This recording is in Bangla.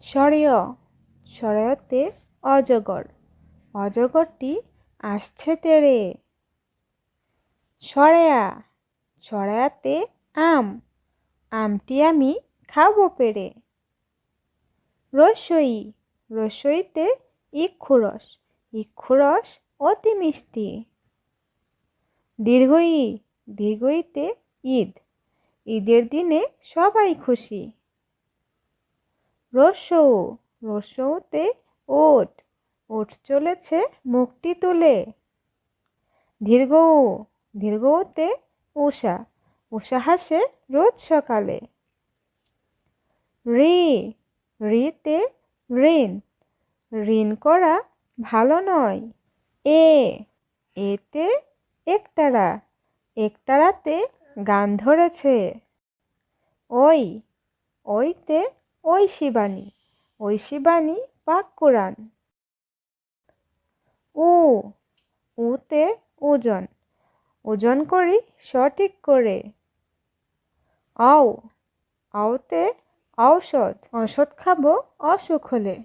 সরেয় সরেয়তে অজগর। অজগরটি আসছে তেরে। সরেয়া সরেয়াতে আম। আমটি আমি খাব পেরে। রসই, রসইতে ইক্ষুরস। ইক্ষুরস অতি মিষ্টি। দীর্ঘই, দীর্ঘইতে ঈদ। ঈদের দিনে সবাই খুশি। রসৌ রসৌতে ওট ওট চলেছে মুখটি তুলে। দীর্ঘ দীর্ঘতে উষা উষা হাসে রোজ সকালে। রি, রিতে ঋণ ঋণ করা ভালো নয়। এ, এতে একতারা, একতারাতে গান ধরেছে। ওই, ওইতে ওই বাণী ঐশী বাণী বা কোরআন। ও উতে ওজন ওজন করি সঠিক করে। আও, আওতে ঔষধ ঔষধ খাব অসুখ হলে।